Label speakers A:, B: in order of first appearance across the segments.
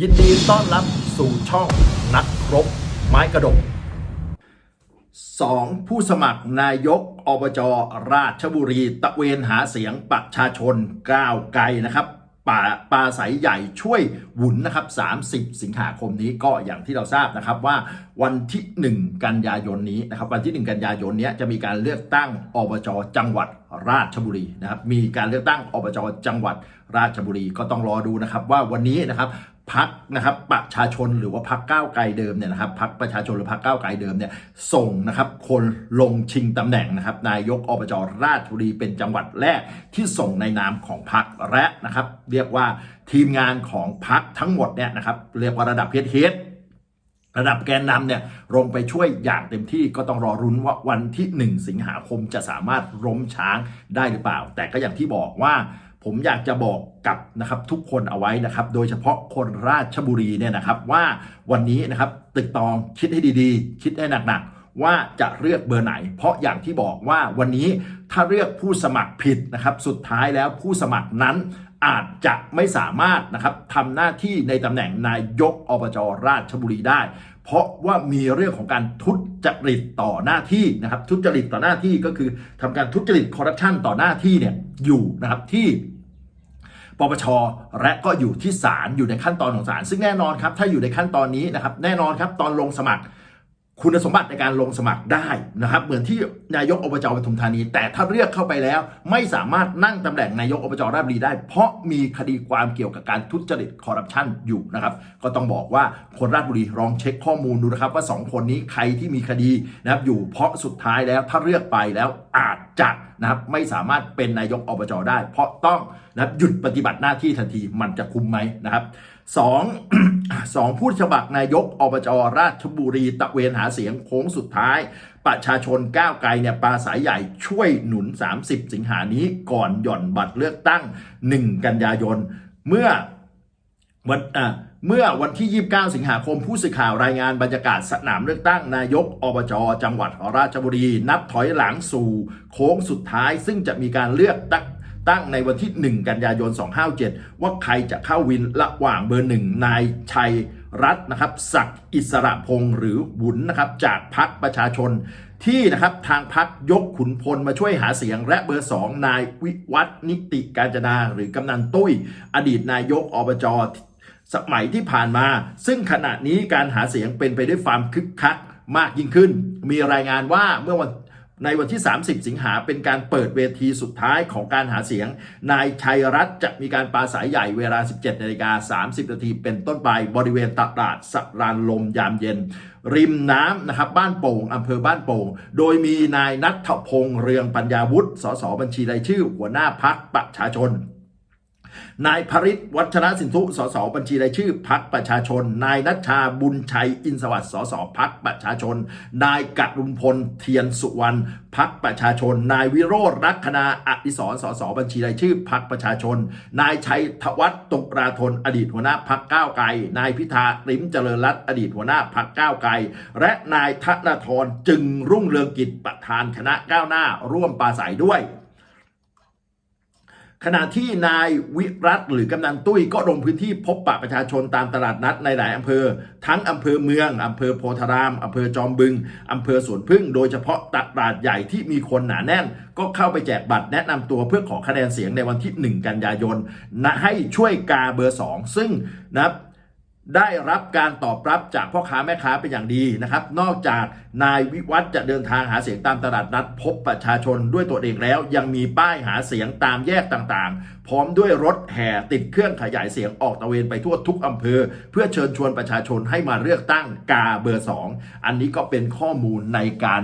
A: ยินดีต้อนรับสู่ช่องนักรบไม้กระดกสองผู้สมัครนายกอบจราชบุรี ตะเวนหาเสียงประชาชนก้าวไกลนะครับป่าปลาใสใหญ่ช่วยหวุนนะครับ 30 สิงหาคมนี้ก็อย่างที่เราทราบนะครับว่าวันที่ 1 กันยายนนี้นะครับ วันที่ 1 กันยายนนี้จะมีการเลือกตั้งอบจจังหวัดราชบุรีนะครับ มีการเลือกตั้งอบจจังหวัดราชบุรีก็ต้องรอดูนะครับว่าวันนี้นะครับ พักนะครับประชาชนหรือว่าพักก้าวไกลเดิมเนี่ยนะครับพักประชาชนหรือพักก้าวไกลเดิมเนี่ยส่งนะครับคนลงชิงตำแหน่งนะครับนายกอบจราชบุรีเป็นจังหวัดแรกที่ส่งในนามของพักและนะครับ เรียกว่าทีมงานของพักทั้งหมดเนี่ยนะครับเรียกว่าระดับเฮดเฮดระดับแกนนำเนี่ยลงไปช่วยอย่างเต็มที่ก็ต้องรอรุ้นว่าวันที่ 1 สิงหาคมจะสามารถล้มช้างได้หรือเปล่า แต่ก็อย่างที่บอกว่า ผมอยากจะบอกกับนะครับทุกคนเอาไว้นะครับ โดยเฉพาะคนราชบุรีเนี่ยนะครับ ว่าวันนี้นะครับตึกตองคิดให้ดีๆ คิดให้หนักๆ ว่าจะเลือกเบอร์ไหน เพราะอย่างที่บอกว่าวันนี้ถ้าเลือกผู้สมัครผิดนะครับ สุดท้ายแล้วผู้สมัครนั้นอาจจะไม่สามารถนะครับทำหน้าที่ในตำแหน่งนายกอบจราชบุรีได้ เพราะว่ามีเรื่องของการทุจริตต่อหน้าที่นะครับ ทุจริตต่อหน้าที่ก็คือทำการทุจริตคอร์รัปชันต่อหน้าที่เนี่ยอยู่นะครับที่ปปชและก็อยู่ที่ศาลอยู่ในขั้นตอนของศาลซึ่งแน่นอนครับถ้าอยู่ในขั้นตอนนี้นะครับแน่นอนครับตอนลงสมัคร คุณสมบัติในการลงสมัครได้นะครับ เหมือนที่นายกอบจปทุมธานี แต่ถ้าเลือกเข้าไปแล้ว ไม่สามารถนั่งตำแหน่งนายกอบจราชบุรีได้ เพราะมีคดีความเกี่ยวกับการทุจริตคอร์รัปชันอยู่นะครับ ก็ต้องบอกว่าคนราชบุรีลองเช็คข้อมูลดูนะครับว่า 2 คนนี้ใครที่มีคดีนะครับอยู่เพราะสุดท้ายแล้วถ้าเลือกไปแล้วอาจจะ นะครับไม่สามารถเป็นนายกอบจได้ เพราะต้องนะครับหยุดปฏิบัติหน้าที่ทันทีมันจะคุ้มไหมนะครับสองสองผู้สมัครนายกอบจราชบุรีตะเวนหาเสียงโค้งสุดท้าย ประชาชนก้าวไกลเนี่ยปราสายใหญ่ช่วยหนุน 30 สิงหานี้ก่อนหย่อนบัตรเลือกตั้ง 1 กันยายน เมื่อ วันอะเมื่อวันที่ 29 สิงหาคมผู้สื่อข่าวรายงานบรรยากาศสนามเลือกตั้งนายกอบจจังหวัดราชบุรี นับถอยหลังสู่โค้งสุดท้าย ซึ่งจะมีการเลือกตั้งตั้งในวันที่ 1 กันยายน 257 ว่าใครจะเข้าวินระหว่างเบอร์หนึ่งนายชัยรัตน์นะครับศักดิ์อิสระพงศ์หรือบุญนะครับจากพักประชาชน ที่นะครับทางพักยกขุนพลมาช่วยหาเสียง และเบอร์2นายวิวัฒนิติการจนาหรือกำนันตุ้ย อดีตนายกอบจ สมัยที่ผ่านมา ซึ่งขณะนี้การหาเสียงเป็นไปด้วยความคึกคักมากยิ่งขึ้น มีรายงานว่าเมื่อวันในวันที่ 30 สิงหาเป็นการเปิดเวทีสุดท้ายของการหาเสียง นายชัยรัตน์จะมีการปราศัยใหญ่เวลา 17นาฬิกา30นาทีเป็นต้นไปบริเวณตลาดสรานลมยามเย็น ริมน้ำนะครับบ้านโป่งอำเภอบ้านโป่ง โดยมีนายนัทพงษ์เรืองปัญญาวุฒิสสบัญชีรายชื่อ หัวหน้าพักประชาชน นายพริศวัชรสินธุสสบัญชีรายชื่อพักประชาชน นายนัชชาบุญชัยอินสวัสดิ์สสพักประชาชน นายกรุณพลเทียนสุวรรณพักประชาชน นายวิโรธรักคณาอดิศรสสบัญชีรายชื่อพักประชาชน นายชัยธวัฒน์ตุกราธนอดีตหัวหน้าพักก้าวไกล นายพิธาริมเจริญรัตน์อดีตหัวหน้าพักก้าวไกล และนายธนทรจึงรุ่งเรืองกิจประธานคณะก้าวหน้าร่วมปราศัยด้วย ขณะที่นายวิรัตหรือกำนันตุ้ยก็ลงพื้นที่พบปะประชาชนตามตลาดนัดในหลายอำเภอ ทั้งอำเภอเมืองอำเภอโพธารามอำเภอจอมบึงอำเภอสวนพึ่ง โดยเฉพาะตลาดใหญ่ที่มีคนหนาแน่น ก็เข้าไปแจกบัตรแนะนำตัวเพื่อขอคะแนนเสียงในวันที่ 1 กันยายนนะให้ช่วยกาเบอร์ 2 ซึ่งนะครับ ได้รับการตอบรับจากพ่อค้าแม่ค้าเป็นอย่างดีนะครับ นอกจากนายวิวัฒจะเดินทางหาเสียงตามตลาดนัด พบประชาชนด้วยตัวเองแล้ว ยังมีป้ายหาเสียงตามแยกต่างๆ พร้อมด้วยรถแห่ติดเครื่องขยายเสียงออกตระเวนไปทั่วทุกอำเภอ เพื่อเชิญชวนประชาชนให้มาเลือกตั้งกาเบอร์ 2 อันนี้ก็เป็นข้อมูลในการ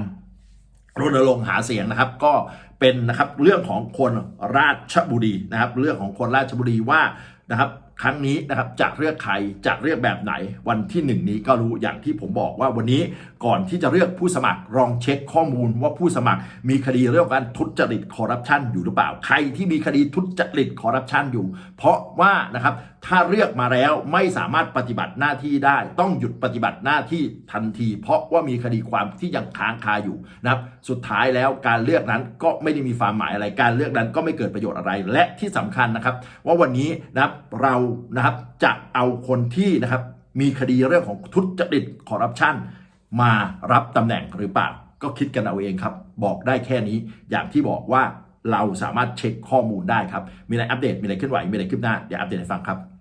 A: รณรงค์หาเสียงนะครับก็เป็นนะครับเรื่องของคนราชบุรีนะครับ เรื่องของคนราชบุรีว่านะครับ ครั้งนี้นะครับจะเลือกใครจะเลือกแบบไหนวันที่หนึ่งนี้ก็รู้อย่างที่ผมบอกว่าวันนี้ก่อนที่จะเลือกผู้สมัครลองเช็คข้อมูลว่าผู้สมัครมีคดีเรื่องการทุจริตคอร์รัปชันอยู่หรือเปล่า ใครที่มีคดีทุจริตคอร์รัปชันอยู่ เพราะว่านะครับถ้าเลือกมาแล้วไม่สามารถปฏิบัติหน้าที่ได้ ต้องหยุดปฏิบัติหน้าที่ทันที เพราะว่ามีคดีความที่ยังค้างคาอยู่นะครับสุดท้ายแล้วการเลือกนั้นก็ไม่ได้มีความหมายอะไรการเลือกนั้นก็ไม่เกิดประโยชน์อะไร และที่สำคัญนะครับ ว่าวันนี้นะครับเรานะครับจะเอาคนที่นะครับมีคดีเรื่องของทุจริตคอร์รัปชันมารับตำแหน่งหรือเปล่าก็คิดกันเอาเองครับ บอกได้แค่นี้อย่างที่บอกว่า เราสามารถเช็คข้อมูลได้ครับ มีอะไรอัปเดต มีอะไรเคลื่อนไหว มีอะไรคืบหน้าเดี๋ยวอัปเดตให้ฟังครับ